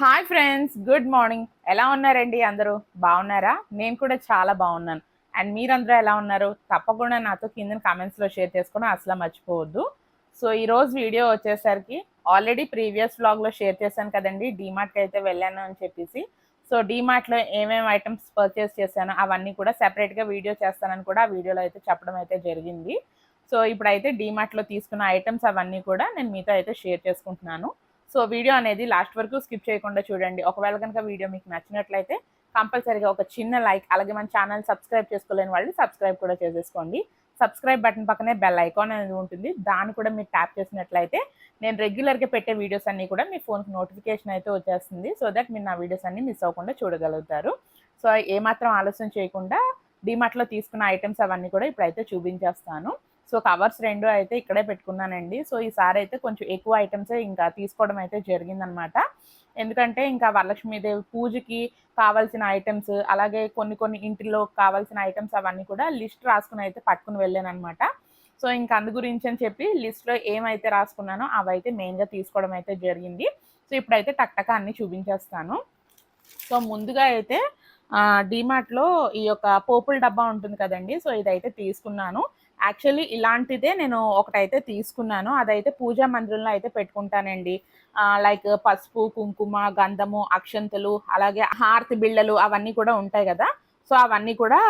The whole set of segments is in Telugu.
Hi friends good morning. ఎలా ఉన్నారండి అందరూ? బాగున్నారా? నేను కూడా చాలా బాగున్నాను. అండ్ మీరందరూ ఎలా ఉన్నారు? తప్పకుండా నాతో కింద కామెంట్స్లో షేర్ చేసుకోవడం అసలు మర్చిపోవద్దు. సో ఈరోజు వీడియో వచ్చేసరికి ఆల్రెడీ ప్రీవియస్ వ్లాగ్లో షేర్ చేశాను కదండి డీమార్ట్కి అయితే వెళ్ళాను అని చెప్పేసి. సో డీమార్ట్లో ఏమేమి ఐటమ్స్ పర్చేస్ చేశాను అవన్నీ కూడా సెపరేట్గా వీడియో చేస్తానని కూడా ఆ వీడియోలో అయితే చెప్పడం అయితే జరిగింది. సో ఇప్పుడైతే డీమార్ట్లో తీసుకున్న ఐటమ్స్ అవన్నీ కూడా నేను మీతో అయితే షేర్ చేసుకుంటున్నాను. సో వీడియో అనేది లాస్ట్ వరకు స్కిప్ చేయకుండా చూడండి. ఒకవేళ కనుక వీడియో మీకు నచ్చినట్లయితే కంపల్సరీగా ఒక చిన్న లైక్ అలాగే మన ఛానల్ సబ్స్క్రైబ్ చేసుకోలేని వాళ్ళు సబ్స్క్రైబ్ కూడా చేసేసుకోండి. సబ్స్క్రైబ్ బటన్ పక్కనే బెల్ ఐకాన్ అనేది ఉంటుంది. దాన్ని కూడా మీరు ట్యాప్ చేసినట్లయితే నేను రెగ్యులర్గా పెట్టే వీడియోస్ అన్నీ కూడా మీ ఫోన్కి నోటిఫికేషన్ అయితే వచ్చేస్తుంది. సో దట్ మీరు నా వీడియోస్ అన్ని మిస్ అవ్వకుండా చూడగలుగుతారు. సో ఏమాత్రం ఆలస్యం చేయకుండా డిమార్ట్లో తీసుకున్న ఐటమ్స్ అవన్నీ కూడా ఇప్పుడైతే చూపించేస్తాను. సో కవర్స్ రెండు అయితే ఇక్కడే పెట్టుకున్నానండి. సో ఈసారి అయితే కొంచెం ఎక్కువ ఐటమ్స్ ఇంకా తీసుకోవడం అయితే జరిగిందనమాట. ఎందుకంటే ఇంకా వరలక్ష్మీదేవి పూజకి కావాల్సిన ఐటమ్స్ అలాగే కొన్ని కొన్ని ఇంటిలో కావాల్సిన ఐటమ్స్ అవన్నీ కూడా లిస్ట్ రాసుకుని అయితే పట్టుకుని వెళ్ళాను అనమాట సో ఇంక అందు గురించి అని చెప్పి లిస్ట్లో ఏమైతే రాసుకున్నానో అవైతే మెయిన్గా తీసుకోవడం అయితే జరిగింది. సో ఇప్పుడైతే టక్టక అన్నీ అన్ని చూపించేస్తాను. సో ముందుగా అయితే డీమార్ట్లో ఈ యొక్క పోపుల డబ్బా ఉంటుంది కదండి. సో ఇదైతే తీసుకున్నాను. యాక్చువల్లీ ఇలాంటిదే నేను ఒకటైతే తీసుకున్నాను. అదైతే పూజా మందిరంలో అయితే పెట్టుకుంటానండి. లైక్ పసుపు కుంకుమ గంధము అక్షంతలు అలాగే హారతి బిళ్ళలు అవన్నీ కూడా ఉంటాయి కదా. సో అవన్నీ కూడా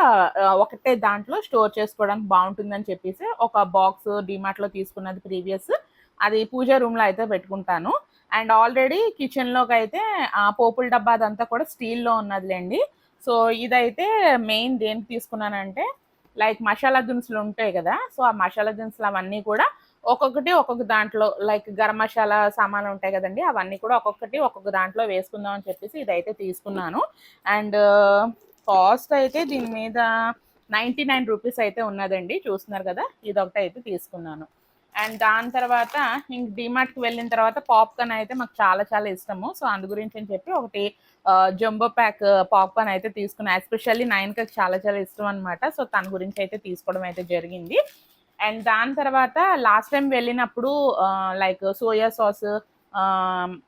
ఒకటే దాంట్లో స్టోర్ చేసుకోవడానికి బాగుంటుందని చెప్పేసి ఒక బాక్స్ డిమార్ట్లో తీసుకున్నది ప్రీవియస్. అది పూజా రూమ్లో అయితే పెట్టుకుంటాను. అండ్ ఆల్రెడీ కిచెన్లోకి అయితే ఆ పోపుల డబ్బా అదంతా కూడా స్టీల్లో ఉన్నదిలేండి. సో ఇదైతే మెయిన్ దేనికి తీసుకున్నానంటే లైక్ మసాలా దినుసులు ఉంటాయి కదా సో ఆ మసాలా దినుసులు అవన్నీ కూడా ఒక్కొక్కటి ఒక్కొక్క దాంట్లో లైక్ గరం మసాలా సామాన్లు ఉంటాయి కదండి అవన్నీ కూడా ఒక్కొక్కటి ఒక్కొక్క దాంట్లో వేసుకుందాం అని చెప్పేసి ఇదైతే తీసుకున్నాను. అండ్ కాస్ట్ అయితే దీని మీద నైంటీ నైన్ రూపీస్ అయితే ఉన్నదండి చూస్తున్నారు కదా ఇది ఒకటి అయితే తీసుకున్నాను. అండ్ దాని తర్వాత ఇంక డిమార్ట్కి వెళ్ళిన తర్వాత పాప్కార్న్ అయితే మాకు చాలా చాలా ఇష్టము. సో అందు గురించి అని చెప్పి ఒకటి జంబో ప్యాక్ పాప్కార్న్ అయితే తీసుకున్నాను ఎస్పెషల్లీ నైన్కి చాలా చాలా ఇష్టం అనమాట సో తన గురించి అయితే తీసుకోవడం అయితే జరిగింది. అండ్ దాని తర్వాత లాస్ట్ టైం వెళ్ళినప్పుడు లైక్ సోయా సాస్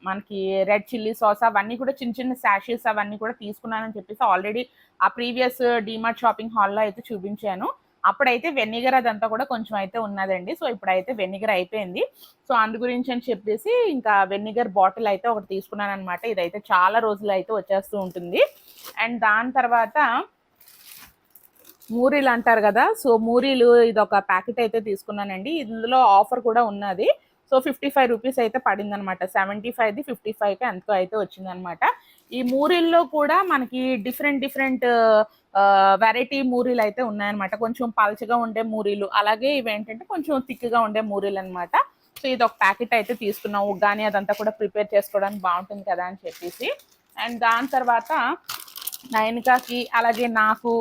మనకి రెడ్ చిల్లీ సాస్ అవన్నీ కూడా చిన్న చిన్న శాషెస్ అవన్నీ కూడా తీసుకున్నానని చెప్పేసి ఆల్రెడీ ఆ ప్రీవియస్ డిమార్ట్ షాపింగ్ హాల్లో అయితే చూపించాను. అప్పుడైతే వెనిగర్ అదంతా కూడా కొంచెం అయితే ఉన్నదండి. సో ఇప్పుడైతే వెనిగర్ అయిపోయింది. సో అందు గురించి అని చెప్పేసి ఇంకా వెనిగర్ బాటిల్ అయితే ఒకటి తీసుకున్నాను అనమాట ఇదైతే చాలా రోజులు అయితే వచ్చేస్తూ ఉంటుంది. అండ్ దాని తర్వాత మూరీలు అంటారు కదా సో మూరీలు ఇది ఒక ప్యాకెట్ అయితే తీసుకున్నానండి. ఇందులో ఆఫర్ కూడా ఉన్నది. సో ఫిఫ్టీ ఫైవ్ రూపీస్ అయితే పడింది అనమాట సెవెంటీ ఫైవ్ది ఫిఫ్టీ ఫైవ్కి ఎంతో అయితే వచ్చిందనమాట ఈ మూరీల్లో కూడా మనకి డిఫరెంట్ డిఫరెంట్ వెరైటీ మూరీలు అయితే ఉన్నాయన్నమాట. కొంచెం పల్చగా ఉండే మూరీలు అలాగే ఇవి ఏంటంటే కొంచెం థిక్గా ఉండే మూరీలు అనమాట సో ఇది ఒక ప్యాకెట్ అయితే తీసుకున్నాం. ఉగ్గాని అదంతా కూడా ప్రిపేర్ చేసుకోవడానికి బాగుంటుంది కదా అని చెప్పేసి. అండ్ దాని తర్వాత నయనికాకి అలాగే నాకు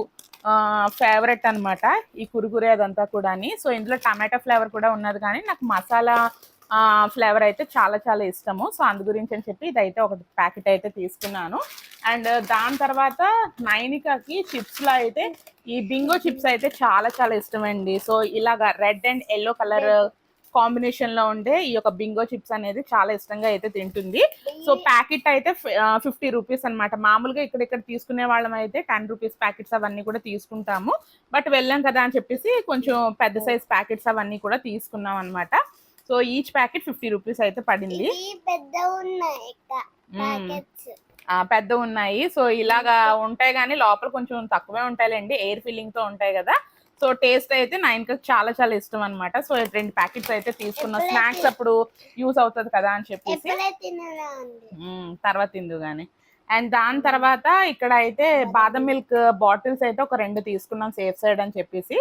ఫేవరెట్ అన్నమాట ఈ కురుకురే అదంతా కూడాని. సో ఇందులో టమాటా ఫ్లేవర్ కూడా ఉన్నది కానీ నాకు మసాలా ఫ్లేవర్ అయితే చాలా చాలా ఇష్టము. సో అందు గురించి అని చెప్పి ఇదైతే ఒక ప్యాకెట్ అయితే తీసుకున్నాను. అండ్ దాని తర్వాత నైనికాకి చిప్స్లో అయితే ఈ బింగో చిప్స్ అయితే చాలా చాలా ఇష్టమండి. సో ఇలాగా రెడ్ అండ్ ఎల్లో కలర్ కాంబినేషన్లో ఉండే ఈ యొక్క బింగో చిప్స్ అనేది చాలా ఇష్టంగా అయితే తింటుంది. సో ప్యాకెట్ అయితే ఫిఫ్టీ రూపీస్ అన్నమాట. మామూలుగా ఇక్కడ ఇక్కడ తీసుకునే వాళ్ళం అయితే టెన్ రూపీస్ ప్యాకెట్స్ అవన్నీ కూడా తీసుకుంటాము. బట్ వెళ్ళాం కదా అని చెప్పేసి కొంచెం పెద్ద సైజ్ ప్యాకెట్స్ అవన్నీ కూడా తీసుకున్నాం అన్నమాట. So each packet fifty rupees అయితే పడింది. పెద్ద ఉన్నాయి ఇక సో ఇలాగా ఉంటాయి కానీ లోపల కొంచెం తక్కువే ఉంటాయిలేండి. ఎయిర్ ఫిల్లింగ్తో ఉంటాయి కదా. సో టేస్ట్ అయితే నైన్కి చాలా చాలా ఇష్టం అనమాట సో రెండు ప్యాకెట్స్ అయితే తీసుకున్నాం స్నాక్స్ అప్పుడు యూస్ అవుతుంది కదా అని చెప్పేసి. తర్వాత తిందు కానీ అండ్ దాని తర్వాత ఇక్కడ అయితే బాదం మిల్క్ బాటిల్స్ అయితే ఒక రెండు తీసుకున్నాం సేఫ్ సైడ్ అని చెప్పేసి.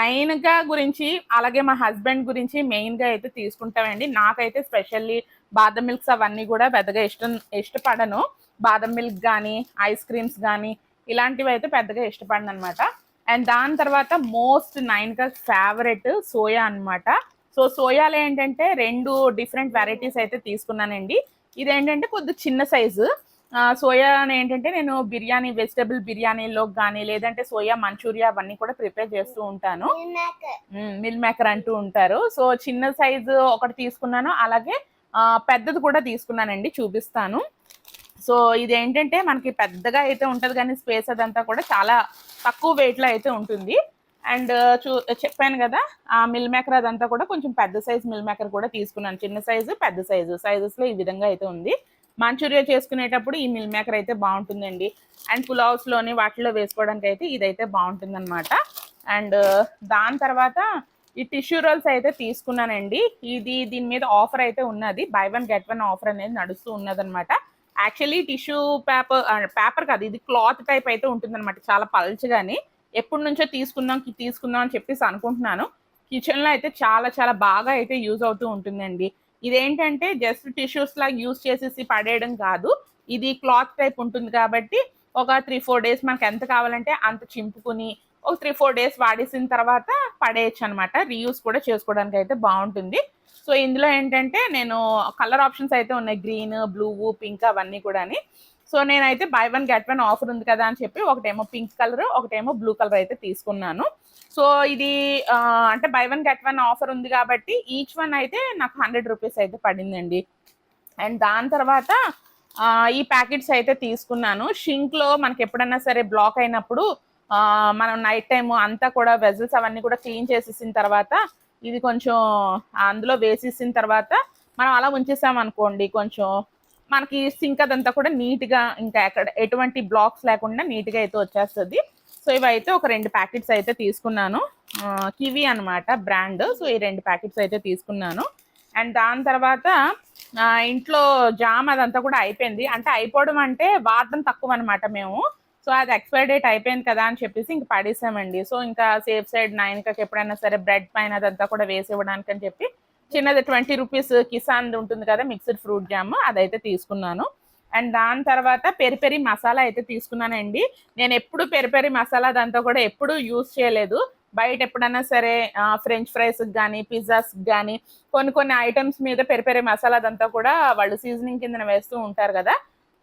నైన్గా గురించి అలాగే మా హస్బెండ్ గురించి మెయిన్గా అయితే తీసుకుంటామండి. నాకైతే స్పెషల్లీ బాదం మిల్క్స్ అవన్నీ కూడా పెద్దగా ఇష్టం ఇష్టపడను. బాదం మిల్క్ కానీ ఐస్ క్రీమ్స్ కానీ ఇలాంటివి అయితే పెద్దగా ఇష్టపడను అనమాట అండ్ దాని తర్వాత మోస్ట్ నైన్గా ఫేవరెట్ సోయా అన్నమాట. సో సోయాలో ఏంటంటే రెండు డిఫరెంట్ వెరైటీస్ అయితే తీసుకున్నానండి. ఇదేంటంటే కొద్దిగా చిన్న సైజు. సోయా ఏంటంటే నేను బిర్యానీ వెజిటబుల్ బిర్యానీలో కానీ లేదంటే సోయా మంచూరియా అవన్నీ కూడా ప్రిపేర్ చేస్తూ ఉంటాను. మిల్ మేకర్ అంటూ ఉంటారు. సో చిన్న సైజు ఒకటి తీసుకున్నాను. అలాగే పెద్దది కూడా తీసుకున్నానండి చూపిస్తాను. సో ఇది ఏంటంటే మనకి పెద్దగా అయితే ఉంటుంది కానీ స్పేస్ అదంతా కూడా చాలా తక్కువ వెయిట్లో అయితే ఉంటుంది. అండ్ చూ చెప్పాను కదా ఆ మిల్ మేకర్ అదంతా కూడా కొంచెం పెద్ద సైజ్ మిల్ మేకర్ కూడా తీసుకున్నాను. చిన్న సైజు పెద్ద సైజు సైజెస్లో ఈ విధంగా అయితే ఉంది. మంచూరియా చేసుకునేటప్పుడు ఈ మిల్ మేకర్ అయితే బాగుంటుందండి. అండ్ పులావ్స్లోని వాటిలో వేసుకోవడానికి అయితే ఇదైతే బాగుంటుంది అనమాట అండ్ దాని తర్వాత ఈ టిష్యూ రోల్స్ అయితే తీసుకున్నానండి. ఇది దీని మీద ఆఫర్ అయితే ఉన్నది. Buy one get one offer అనేది నడుస్తూ ఉన్నదనమాట యాక్చువల్లీ టిష్యూ పేపర్ పేపర్ కాదు ఇది క్లాత్ టైప్ అయితే ఉంటుందన్నమాట. చాలా పల్చగాని. ఎప్పటి నుంచో తీసుకుందాం తీసుకుందాం అని చెప్పేసి అనుకుంటున్నాను. కిచెన్లో అయితే చాలా చాలా బాగా అయితే యూజ్ అవుతూ ఉంటుందండి. ఇదేంటంటే జస్ట్ టిష్యూస్ లాగా యూజ్ చేసేసి పడేయడం కాదు. ఇది క్లాత్ టైప్ ఉంటుంది కాబట్టి ఒక త్రీ ఫోర్ డేస్ మనకి ఎంత కావాలంటే అంత చింపుకుని ఒక త్రీ ఫోర్ డేస్ వాడేసిన తర్వాత పడేయచ్చు అనమాట రీయూస్ కూడా చేసుకోవడానికి అయితే బాగుంటుంది. సో ఇందులో ఏంటంటే నేను కలర్ ఆప్షన్స్ అయితే ఉన్నాయి. గ్రీన్ బ్లూ పింక్ అవన్నీ కూడాని. సో నేనైతే buy one get one offer ఉంది కదా అని చెప్పి ఒకటేమో పింక్ కలర్ ఒకటేమో బ్లూ కలర్ అయితే తీసుకున్నాను. సో ఇది అంటే buy one get one offer ఉంది కాబట్టి ఈచ్ వన్ అయితే నాకు హండ్రెడ్ రూపీస్ అయితే పడిందండి. అండ్ దాని తర్వాత ఈ ప్యాకెట్స్ అయితే తీసుకున్నాను. షింక్లో మనకి ఎప్పుడైనా సరే బ్లాక్ అయినప్పుడు మనం నైట్ టైం అంతా కూడా వెజల్స్ అవన్నీ కూడా క్లీన్ చేసేసిన తర్వాత ఇది కొంచెం అందులో వేసేసిన తర్వాత మనం అలా ఉంచేసాం అనుకోండి కొంచెం మనకి సింక్ అదంతా కూడా నీట్గా ఇంకా ఎక్కడ ఎటువంటి బ్లాక్స్ లేకుండా నీట్గా అయితే వచ్చేస్తుంది. సో ఇవైతే ఒక రెండు ప్యాకెట్స్ అయితే తీసుకున్నాను. కివి అనమాట బ్రాండ్. సో ఈ రెండు ప్యాకెట్స్ అయితే తీసుకున్నాను. అండ్ దాని తర్వాత ఇంట్లో జామ్ అదంతా కూడా అయిపోయింది. అంటే అయిపోవడం అంటే వాడడం తక్కువ అనమాట మేము. సో అది ఎక్స్పైర్ డేట్ అయిపోయింది కదా అని చెప్పేసి ఇంక పడేసామండి. సో ఇంకా సేఫ్ సైడ్ నైన్కి ఎప్పుడైనా సరే బ్రెడ్ పైన అదంతా కూడా వేసి ఇవ్వడానికి అని చెప్పి చిన్నది ట్వంటీ రూపీస్ కిసాన్ ఉంటుంది కదా మిక్స్డ్ ఫ్రూట్ జామ్ అదైతే తీసుకున్నాను. అండ్ దాని తర్వాత పెరి పెరి మసాలా అయితే తీసుకున్నానండి. నేను ఎప్పుడు పెరి పెరి మసాలా దాంతో కూడా ఎప్పుడు యూజ్ చేయలేదు. బయట ఎప్పుడైనా సరే ఫ్రెంచ్ ఫ్రైస్కి కానీ పిజ్జాస్కి కానీ కొన్ని కొన్ని ఐటమ్స్ మీద పెరి పెరి మసాలా అదంతా కూడా వాళ్ళు సీజనింగ్ కింద వేస్తూ ఉంటారు కదా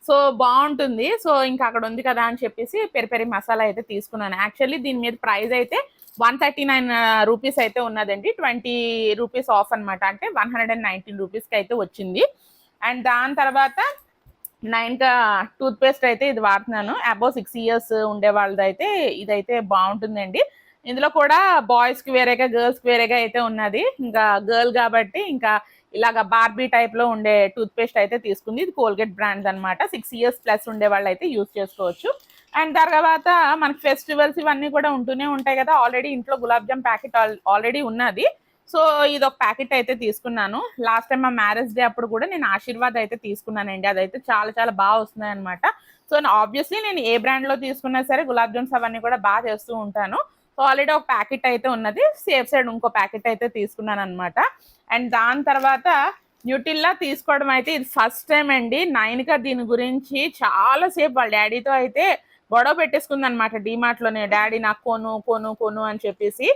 సో బాగుంటుంది. సో ఇంకా అక్కడ ఉంది కదా అని చెప్పేసి పెరి పెరి మసాలా అయితే తీసుకున్నాను. యాక్చువల్లీ దీని మీద ప్రైస్ అయితే వన్ థర్టీ నైన్ రూపీస్ అయితే ఉన్నదండి. ట్వంటీ రూపీస్ ఆఫ్ అనమాట అంటే వన్ హండ్రెడ్ అండ్ నైన్టీన్ రూపీస్కి అయితే వచ్చింది. అండ్ దాని తర్వాత నైన్గా టూత్పేస్ట్ అయితే ఇది వాడుతున్నాను. అబౌవ్ సిక్స్ ఇయర్స్ ఉండే వాళ్ళదైతే అయితే ఇదైతే బాగుంటుందండి. ఇందులో కూడా బాయ్స్కి వేరేగా గర్ల్స్కి వేరేగా అయితే ఉన్నది. ఇంకా గర్ల్ కాబట్టి ఇంకా ఇలాగ బార్బీ టైప్లో ఉండే టూత్ పేస్ట్ అయితే తీసుకుంది. ఇది కోల్గేట్ బ్రాండ్ అన్నమాట. సిక్స్ ఇయర్స్ ప్లస్ ఉండే వాళ్ళు అయితే యూజ్ చేసుకోవచ్చు. అండ్ తర్వాత మనకి ఫెస్టివల్స్ ఇవన్నీ కూడా ఉంటూనే ఉంటాయి కదా. ఆల్రెడీ ఇంట్లో గులాబ్ జామ్ ప్యాకెట్ ఆల్రెడీ ఉన్నది. సో ఇది ఒక ప్యాకెట్ అయితే తీసుకున్నాను. లాస్ట్ టైం మా మ్యారేజ్ డే అప్పుడు కూడా నేను ఆశీర్వాద్ అయితే తీసుకున్నానండి. అదైతే చాలా చాలా బాగా వస్తున్నాయి అనమాట సో ఆబ్వియస్లీ నేను ఏ బ్రాండ్లో తీసుకున్నా సరే గులాబ్ జామ్స్ అవన్నీ కూడా బాగా చేస్తూ ఉంటాను. సో ఆల్రెడీ ఒక ప్యాకెట్ అయితే ఉన్నది. సేఫ్ సైడ్ ఇంకో ప్యాకెట్ అయితే తీసుకున్నాను అనమాట అండ్ దాని తర్వాత న్యూటిల్లా తీసుకోవడం అయితే ఇది ఫస్ట్ టైం అండి. నైన్గా దీని గురించి చాలాసేపు వాళ్ళ డాడీతో అయితే గొడవ పెట్టేసుకుంది అనమాట లోనే డాడీ నాకు కొను కొను కొను అని చెప్పేసి.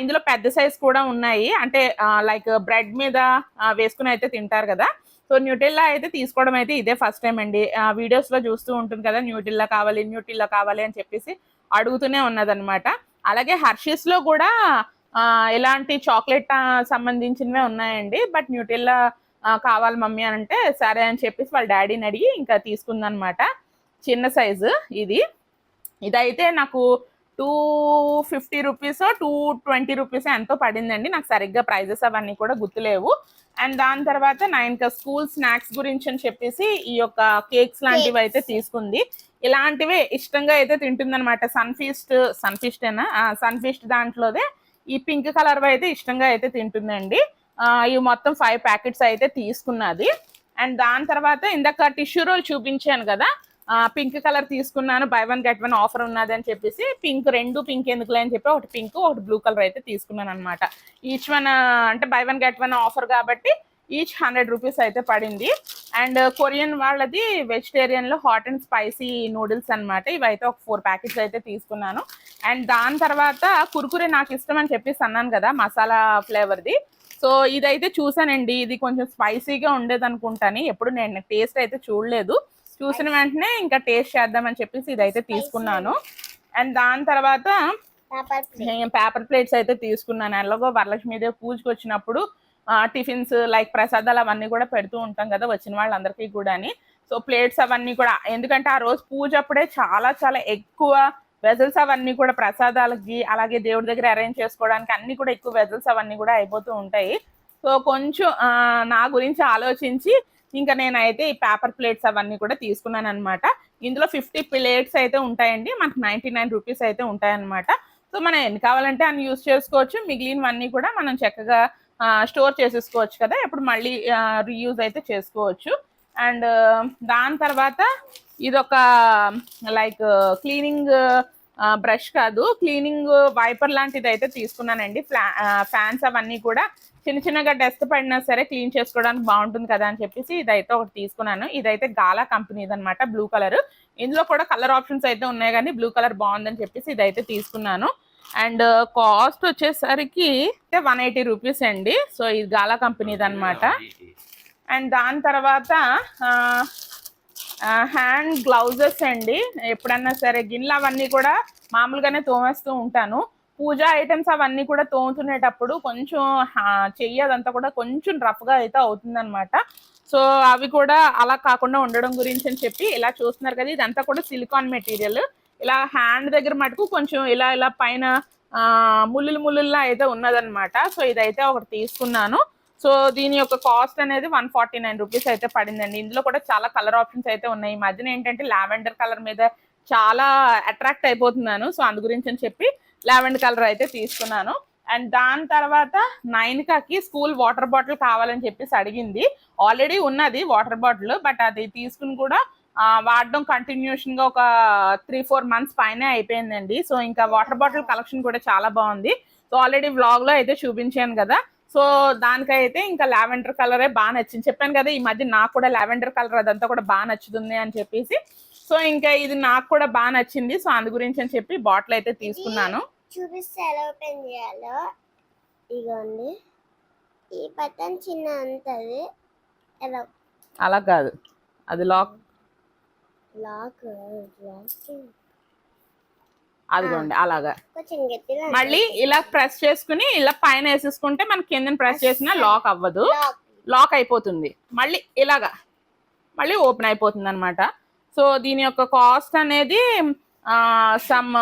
ఇందులో పెద్ద సైజ్ కూడా ఉన్నాయి. అంటే లైక్ బ్రెడ్ మీద వేసుకుని అయితే తింటారు కదా. సో న్యూటిల్లా అయితే తీసుకోవడం అయితే ఇదే ఫస్ట్ టైం అండి. వీడియోస్లో చూస్తూ ఉంటుంది కదా న్యూటిల్లా కావాలి న్యూటిల్లా కావాలి అని చెప్పేసి అడుగుతూనే ఉన్నదనమాట అలాగే హర్షీస్లో కూడా ఆ, ఇలాంటి చాక్లెట్ సంబంధించినవే ఉన్నాయండి. బట్ న్యూటిల్లా కావాలి మమ్మీ అని అంటే సరే అని చెప్పేసి వాళ్ళ డాడీని అడిగి ఇంకా తీసుకుందనమాట. చిన్న సైజు ఇది. ఇదైతే నాకు two fifty rupees two twenty rupees ఎంతో పడిందండి. నాకు సరిగ్గా ప్రైజెస్ అవన్నీ కూడా గుర్తులేవు. అండ్ దాని తర్వాత నా ఇంకా స్కూల్ స్నాక్స్ గురించి అని చెప్పేసి ఈ యొక్క కేక్స్ లాంటివి అయితే తీసుకుంది. ఇలాంటివే ఇష్టంగా అయితే తింటుందన్నమాట సన్ ఫీస్ట్ సన్ ఫీస్ట్ ఏనా సన్ ఫీస్ట్ దాంట్లోదే ఈ పింక్ కలర్ అయితే ఇష్టంగా అయితే తింటుందండి. ఇవి మొత్తం ఫైవ్ ప్యాకెట్స్ అయితే తీసుకున్నది. అండ్ దాని తర్వాత ఇందాక టిష్యూ రోల్ చూపించాను కదా పింక్ కలర్ తీసుకున్నాను buy one get one offer ఉన్నది అని చెప్పేసి పింక్ రెండు పింక్ ఎందుకులే అని చెప్పి ఒకటి పింక్ ఒకటి బ్లూ కలర్ అయితే తీసుకున్నాను అనమాట ఈచ్ వన్ అంటే buy one get one offer కాబట్టి ఈచ్ హండ్రెడ్ రూపీస్ అయితే పడింది. అండ్ కొరియన్ వాళ్ళది వెజిటేరియన్లో హాట్ అండ్ స్పైసీ నూడిల్స్ అన్నమాట. ఇవైతే ఒక ఫోర్ ప్యాకెట్స్ అయితే తీసుకున్నాను. అండ్ దాని తర్వాత కురుకురే నాకు ఇష్టం అని చెప్పేసి అన్నాను కదా మసాలా ఫ్లేవర్ది సో ఇదైతే చూసానండి. ఇది కొంచెం స్పైసీగా ఉండేది అనుకుంటాను. ఎప్పుడు నేను టేస్ట్ అయితే చూడలేదు. చూసిన వెంటనే ఇంకా టేస్ట్ చేద్దామని చెప్పేసి ఇదైతే తీసుకున్నాను. అండ్ దాని తర్వాత పేపర్ ప్లేట్ పేపర్ ప్లేట్స్ అయితే తీసుకున్నాను. ఎలాగో వరలక్ష్మీదేవి పూజకి వచ్చినప్పుడు టిఫిన్స్ లైక్ ప్రసాదాలు అవన్నీ కూడా పెడుతూ ఉంటాం కదా వచ్చిన వాళ్ళందరికీ కూడాని. సో ప్లేట్స్ అవన్నీ కూడా ఎందుకంటే ఆ రోజు పూజ అప్పుడే చాలా చాలా ఎక్కువ వెజల్స్ అవన్నీ కూడా ప్రసాదాలకి అలాగే దేవుడి దగ్గర అరేంజ్ చేసుకోవడానికి అన్నీ కూడా ఎక్కువ వెజల్స్ అవన్నీ కూడా అయిపోతూ ఉంటాయి. సో కొంచెం నా గురించి ఆలోచించి ఇంకా నేనైతే ఈ పేపర్ ప్లేట్స్ అవన్నీ కూడా తీసుకున్నాను అనమాట ఇందులో ఫిఫ్టీ ప్లేట్స్ అయితే ఉంటాయండి. మనకు నైంటీ నైన్ రూపీస్ అయితే ఉంటాయన్నమాట. సో మనం ఎన్ని కావాలంటే అన్ని యూస్ చేసుకోవచ్చు. మిగిలినవన్నీ కూడా మనం చక్కగా స్టోర్ చేసేసుకోవచ్చు కదా. ఇప్పుడు మళ్ళీ రీయూజ్ అయితే చేసుకోవచ్చు. అండ్ దాని తర్వాత ఇదొక లైక్ క్లీనింగ్ బ్రష్ కాదు క్లీనింగ్ వైపర్ లాంటిది అయితే తీసుకున్నానండి ఫ్యాన్స్ అవన్నీ కూడా చిన్న చిన్నగా డస్ట్ పడినా సరే క్లీన్ చేసుకోవడానికి బాగుంటుంది కదా అని చెప్పేసి ఇదైతే ఒకటి తీసుకున్నాను. ఇదైతే గాలా కంపెనీది అనమాట బ్లూ కలర్. ఇందులో కూడా కలర్ ఆప్షన్స్ అయితే ఉన్నాయి కానీ బ్లూ కలర్ బాగుందని చెప్పేసి ఇదైతే తీసుకున్నాను. అండ్ కాస్ట్ వచ్చేసరికి వన్ ఎయిటీ రూపీస్ అండి. సో ఇది గాలా కంపెనీది అనమాట అండ్ దాని తర్వాత హ్యాండ్ గ్లౌజెస్ అండి. ఎప్పుడన్నా సరే గిన్నెలు అవన్నీ కూడా మామూలుగానే తోమేస్తూ ఉంటాను. పూజా ఐటమ్స్ అవన్నీ కూడా తోముతునేటప్పుడు కొంచెం చెయ్యి అదంతా కూడా కొంచెం రఫ్గా అయితే అవుతుందన్నమాట. సో అవి కూడా అలా కాకుండా ఉండడం గురించి అని చెప్పి ఇలా చూస్తున్నారు కదా ఇదంతా కూడా సిలికాన్ మెటీరియల్. ఇలా హ్యాండ్ దగ్గర మటుకు కొంచెం ఇలా ఇలా పైన ఆ, ముల్లులు ముల్లుల్లా అయితే ఉన్నదన్నమాట. సో ఇదైతే ఒకటి తీసుకున్నాను. సో దీని యొక్క కాస్ట్ అనేది వన్ ఫార్టీ నైన్ రూపీస్ అయితే పడిందండి. ఇందులో కూడా చాలా కలర్ ఆప్షన్స్ అయితే ఉన్నాయి. ఈ మధ్యన ఏంటంటే లావెండర్ కలర్ మీద చాలా అట్రాక్ట్ అయిపోతున్నాను. సో అందు గురించి అని చెప్పి లావెండర్ కలర్ అయితే తీసుకున్నాను. అండ్ దాని తర్వాత నైన్కాకి స్కూల్ వాటర్ బాటిల్ కావాలని చెప్పేసి అడిగింది. ఆల్రెడీ ఉన్నది వాటర్ బాటిల్ బట్ అది తీసుకుని కూడా వాడడం కంటిన్యూషన్గా ఒక త్రీ ఫోర్ మంత్స్ పైనే అయిపోయిందండి. సో ఇంకా వాటర్ బాటిల్ కలెక్షన్ కూడా చాలా బాగుంది. సో ఆల్రెడీ వ్లాగ్లో అయితే చూపించాను కదా. సో దానికైతే ఇంకా లావెండర్ కలరే బాగా నచ్చింది. చెప్పాను కదా ఈ మధ్య నాకు కూడా లావెండర్ కలర్ అదంతా కూడా బాగా నచ్చుతుంది అని చెప్పేసి. సో ఇంకా ఇది నాకు కూడా బాగా నచ్చింది. సో అందు గురించి అని చెప్పి బాటిల్ అయితే తీసుకున్నాను. చూపిస్తే ఎలా ఓపెన్ చేయాలో? ఇగోండి. ఈ బటన్ చిన్న ఎలా? అలా కాదు. అది లాక్. లాక్ లాక్ అదిగోండి అలాగా. మళ్ళీ ఇలా ప్రెస్ చేసుకుని ఇలా పైన వేసేసుకుంటే మనకి కింద ప్రెస్ చేసినా లాక్ అవ్వదు. లాక్. లాక్ అయిపోతుంది. మళ్ళీ ఇలాగా. మళ్ళీ ఓపెన్ అయిపోతుంది అనమాట సో దీని యొక్క కాస్ట్ అనేది some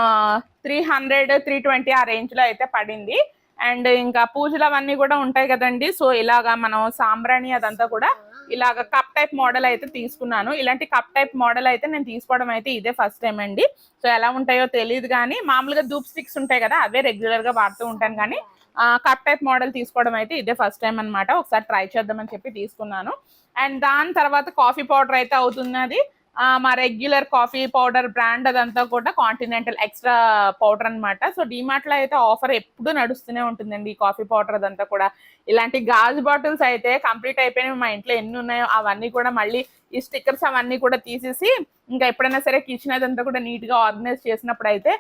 three hundred three twenty ఆ రేంజ్లో అయితే పడింది. అండ్ ఇంకా పూజలు అవన్నీ కూడా ఉంటాయి కదండి. సో ఇలాగా మనం సాంబ్రాణి అదంతా కూడా ఇలాగ కప్ టైప్ మోడల్ అయితే తీసుకున్నాను. ఇలాంటి కప్ టైప్ మోడల్ అయితే నేను తీసుకోవడం అయితే ఇదే ఫస్ట్ టైం అండి. సో ఎలా ఉంటాయో తెలియదు కానీ మామూలుగా ధూప్ స్టిక్స్ ఉంటాయి కదా అవే రెగ్యులర్గా వాడుతూ ఉంటాను కానీ కప్ టైప్ మోడల్ తీసుకోవడం అయితే ఇదే ఫస్ట్ టైం అన్నమాట. ఒకసారి ట్రై చేద్దామని చెప్పి తీసుకున్నాను. అండ్ దాని తర్వాత కాఫీ పౌడర్ అయితే అవుతున్నది. మా రెగ్యులర్ కాఫీ పౌడర్ బ్రాండ్ అదంతా కూడా కాంటినెంటల్ ఎక్స్ట్రా పౌడర్ అన్నమాట. సో డిమార్ట్లో అయితే ఆఫర్ ఎప్పుడు నడుస్తూనే ఉంటుందండి ఈ కాఫీ పౌడర్ అదంతా కూడా. ఇలాంటి గాజు బాటిల్స్ అయితే కంప్లీట్ అయిపోయినవి మా ఇంట్లో ఎన్ని ఉన్నాయో అవన్నీ కూడా మళ్ళీ ఈ స్టిక్కర్స్ అవన్నీ కూడా తీసేసి ఇంకా ఎప్పుడైనా సరే కిచెన్ అదంతా కూడా నీట్గా ఆర్గనైజ్ చేసినప్పుడు అయితే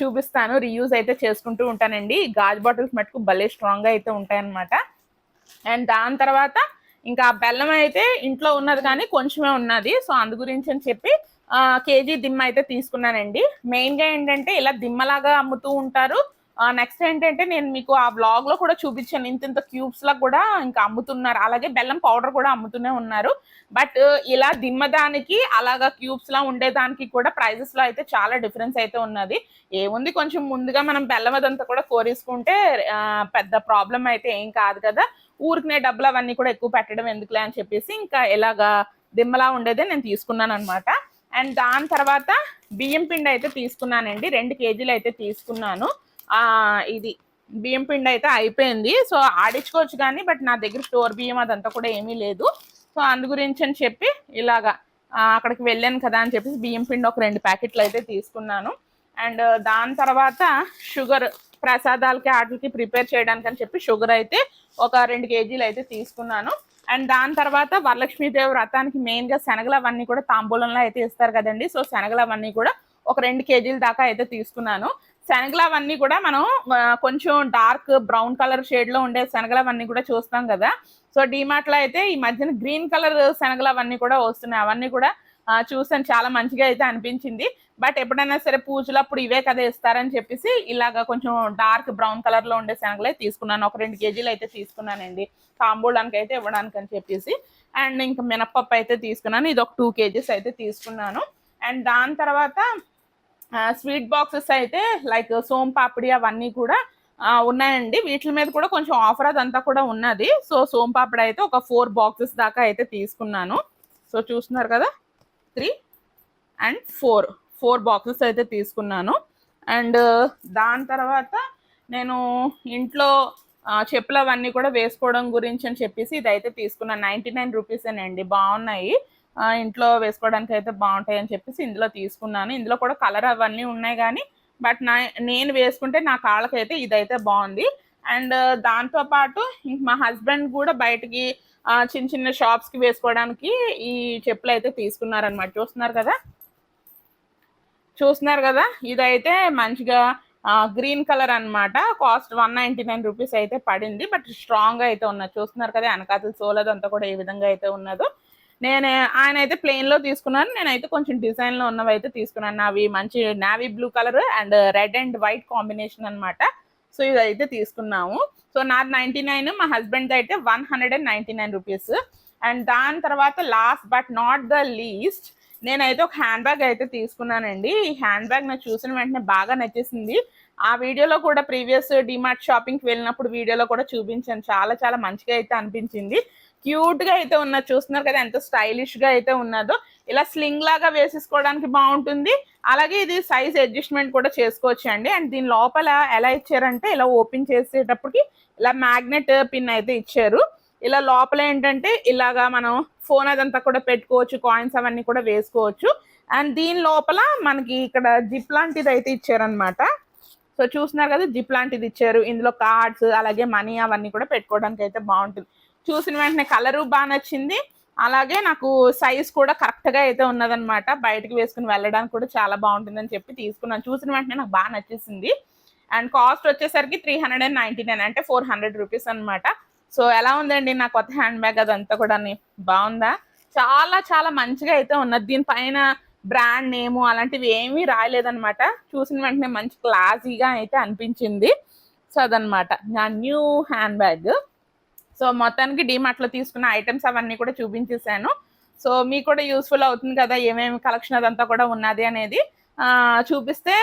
చూపిస్తాను. రీయూజ్ అయితే చేసుకుంటూ ఉంటానండి. ఈ గాజు బాటిల్స్ మటుకు భలే స్ట్రాంగ్గా అయితే ఉంటాయన్నమాట. అండ్ దాని తర్వాత ఇంకా బెల్లం అయితే ఇంట్లో ఉన్నది కానీ కొంచెమే ఉన్నది. సో అందు గురించి అని చెప్పి కేజీ దిమ్మ అయితే తీసుకున్నానండి. మెయిన్గా ఏంటంటే ఇలా దిమ్మలాగా అమ్ముతూ ఉంటారు. నెక్స్ట్ ఏంటంటే నేను మీకు ఆ బ్లాగ్లో కూడా చూపించాను. ఇంత ఇంత క్యూబ్స్ లా కూడా ఇంకా అమ్ముతున్నారు. అలాగే బెల్లం పౌడర్ కూడా అమ్ముతూనే ఉన్నారు. బట్ ఇలా దిమ్మదానికి అలాగా క్యూబ్స్ లా ఉండేదానికి కూడా ప్రైజెస్లో అయితే చాలా డిఫరెన్స్ అయితే ఉన్నది. ఏముంది కొంచెం ముందుగా మనం బెల్లం అదంతా కూడా కోరేసుకుంటే పెద్ద ప్రాబ్లం అయితే ఏం కాదు కదా. ఊరికనే డబ్బులు అవన్నీ కూడా ఎక్కువ పెట్టడం ఎందుకులే అని చెప్పేసి ఇంకా ఇలాగా దిమ్మలా ఉండేదే నేను తీసుకున్నాను అనమాట అండ్ దాని తర్వాత బియ్యం పిండి అయితే తీసుకున్నానండి. రెండు కేజీలు అయితే తీసుకున్నాను. ఇది బియ్యం పిండి అయితే అయిపోయింది. సో ఆడించుకోవచ్చు కానీ బట్ నా దగ్గర స్టోర్ బియ్యం అదంతా కూడా ఏమీ లేదు. సో అందు గురించి అని చెప్పి ఇలాగా అక్కడికి వెళ్ళాను కదా అని చెప్పేసి బియ్యం పిండి ఒక రెండు ప్యాకెట్లు అయితే తీసుకున్నాను. అండ్ దాని తర్వాత షుగర్ ప్రసాదాలకి వాటికి ప్రిపేర్ చేయడానికి అని చెప్పి షుగర్ అయితే ఒక రెండు కేజీలు అయితే తీసుకున్నాను. అండ్ దాని తర్వాత వరలక్ష్మీదేవి వ్రతానికి మెయిన్గా శనగలు అవన్నీ కూడా తాంబూలంలో అయితే ఇస్తారు కదండి. సో శనగలు అవన్నీ కూడా ఒక రెండు కేజీల దాకా అయితే తీసుకున్నాను. శనగలు అవన్నీ కూడా మనం కొంచెం డార్క్ బ్రౌన్ కలర్ షేడ్లో ఉండే శనగలు అవన్నీ కూడా చూస్తాం కదా. సో డీమార్ట్లో అయితే ఈ మధ్యన గ్రీన్ కలర్ శనగలు అవన్నీ కూడా వస్తున్నాయి. అవన్నీ కూడా చూసాను చాలా మంచిగా అయితే అనిపించింది. బట్ ఎప్పుడైనా సరే పూజలప్పుడు ఇవే కదా ఇస్తారని చెప్పేసి ఇలాగ కొంచెం డార్క్ బ్రౌన్ కలర్లో ఉండే శనగలే తీసుకున్నాను. ఒక రెండు కేజీలు అయితే తీసుకున్నానండి. తాంబూలానికి అయితే ఇవ్వడానికి అని చెప్పేసి. అండ్ ఇంకా మినప్పప్పు అయితే తీసుకున్నాను. ఇది ఒక టూ కేజీస్ అయితే తీసుకున్నాను. అండ్ దాని తర్వాత స్వీట్ బాక్సెస్ అయితే లైక్ సోమ్ పాపిడి అవన్నీ కూడా ఉన్నాయండి. వీటి మీద కూడా కొంచెం ఆఫర్ అదంతా కూడా ఉన్నది. సో సోమ్ పాపిడి అయితే ఒక ఫోర్ బాక్సెస్ దాకా అయితే తీసుకున్నాను. సో చూస్తున్నారు కదా? Three and four. Four boxes అయితే తీసుకున్నాను. అండ్ దాని తర్వాత నేను ఇంట్లో చెప్పులు అవన్నీ కూడా వేసుకోవడం గురించి అని చెప్పేసి ఇదైతే తీసుకున్నాను నైంటీ నైన్ రూపీసేనండి బాగున్నాయి. ఇంట్లో వేసుకోవడానికి అయితే బాగుంటాయి అని చెప్పేసి ఇందులో తీసుకున్నాను. ఇందులో కూడా కలర్ అవన్నీ ఉన్నాయి కానీ బట్ నా నేను వేసుకుంటే నా కాళ్ళకైతే ఇదైతే బాగుంది. అండ్ దాంతో పాటు ఇంక మా హస్బెండ్ కూడా బయటికి చిన్న చిన్న షాప్స్కి వేసుకోవడానికి ఈ చెప్పులు అయితే తీసుకున్నారనమాట చూస్తున్నారు కదా? చూస్తున్నారు కదా? ఇదైతే మంచిగా గ్రీన్ కలర్ అన్నమాట. Cost one ninety nine rupees అయితే పడింది. బట్ స్ట్రాంగ్ అయితే ఉన్నది. చూస్తున్నారు కదా? వెనకాతలు సోలదంతా కూడా ఏ విధంగా అయితే ఉన్నదో. నేను ఆయన అయితే ప్లెయిన్లో తీసుకున్నాను. నేనైతే కొంచెం డిజైన్లో ఉన్నవి అయితే తీసుకున్నాను. అవి మంచి navy blue colour and red and white combination అనమాట సో ఇదైతే తీసుకున్నాము. సో నాది నైంటీ నైన్ మా హస్బెండ్ అయితే one hundred and ninety nine rupees. And దాని తర్వాత last but not the least నేనైతే ఒక హ్యాండ్ బ్యాగ్ అయితే తీసుకున్నానండి. ఈ హ్యాండ్ బ్యాగ్ నాకు చూసిన వెంటనే బాగా నచ్చేసింది. ఆ వీడియోలో కూడా ప్రీవియస్ డిమార్ట్ షాపింగ్కి వెళ్ళినప్పుడు వీడియోలో కూడా చూపించాను. చాలా చాలా మంచిగా అయితే అనిపించింది. క్యూట్గా అయితే ఉన్నది చూస్తున్నారు కదా ఎంత స్టైలిష్గా అయితే ఉన్నదో. ఇలా స్లింగ్ లాగా వేసేసుకోవడానికి బాగుంటుంది. అలాగే ఇది సైజ్ అడ్జస్ట్మెంట్ కూడా చేసుకోవచ్చు అండి అండ్ దీని లోపల ఎలా ఇచ్చారంటే ఇలా ఓపెన్ చేసేటప్పటికి ఇలా మ్యాగ్నెట్ పిన్ అయితే ఇచ్చారు. ఇలా లోపల ఏంటంటే ఇలాగా మనం ఫోన్ అదంతా కూడా పెట్టుకోవచ్చు కాయిన్స్ అవన్నీ కూడా వేసుకోవచ్చు. అండ్ దీని లోపల మనకి ఇక్కడ జిప్ లాంటిది అయితే ఇచ్చారనమాట సో చూస్తున్నారు కదా జిప్ లాంటిది ఇచ్చారు. ఇందులో కార్డ్స్ అలాగే మనీ అవన్నీ కూడా పెట్టుకోవడానికి అయితే బాగుంటుంది. చూసిన వెంటనే కలరు బాగా నచ్చింది. అలాగే నాకు సైజ్ కూడా కరెక్ట్గా అయితే ఉన్నదనమాట బయటకు వేసుకుని వెళ్ళడానికి కూడా చాలా బాగుంటుందని చెప్పి తీసుకున్నాను. చూసిన వెంటనే నాకు బాగా నచ్చేసింది. అండ్ కాస్ట్ వచ్చేసరికి three hundred and ninety nine అంటే ఫోర్ హండ్రెడ్ రూపీస్ అనమాట సో ఎలా ఉందండి నా కొత్త హ్యాండ్ బ్యాగ్ అదంతా కూడా బాగుందా? చాలా చాలా మంచిగా అయితే ఉన్నది. దీనిపైన బ్రాండ్ నేము అలాంటివి ఏమీ రాయలేదనమాట చూసిన వెంటనే మంచి క్లాసీగా అయితే అనిపించింది. సో అదనమాట నా న్యూ హ్యాండ్ బ్యాగ్ సో మొత్తానికి డిమార్ట్లో తీసుకున్న ఐటమ్స్ అవన్నీ కూడా చూపించేశాను. సో మీకు కూడా యూస్ఫుల్ అవుతుంది కదా ఏమేమి కలెక్షన్ అదంతా కూడా ఉన్నది అనేది. చూపిస్తే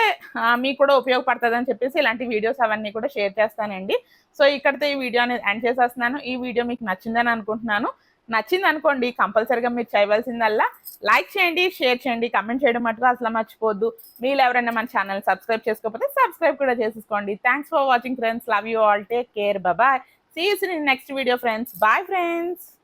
మీకు కూడా ఉపయోగపడుతుంది అని చెప్పేసి ఇలాంటి వీడియోస్ అవన్నీ కూడా షేర్ చేస్తానండి. సో ఇక్కడితో ఈ వీడియో అనేది ఎండ్ చేసేస్తున్నాను. ఈ వీడియో మీకు నచ్చిందని అనుకుంటున్నాను. నచ్చింది అనుకోండి కంపల్సరిగా మీరు చేయవలసిందల్లా లైక్ చేయండి షేర్ చేయండి కమెంట్ చేయడం మటుకు అసలు మర్చిపోద్దు. మీరు ఎవరైనా మన ఛానల్ సబ్స్క్రైబ్ చేసుకోకపోతే సబ్స్క్రైబ్ కూడా చేసుకోండి thanks for watching friends love you all take care bye See you soon in the next video, friends. Bye, friends.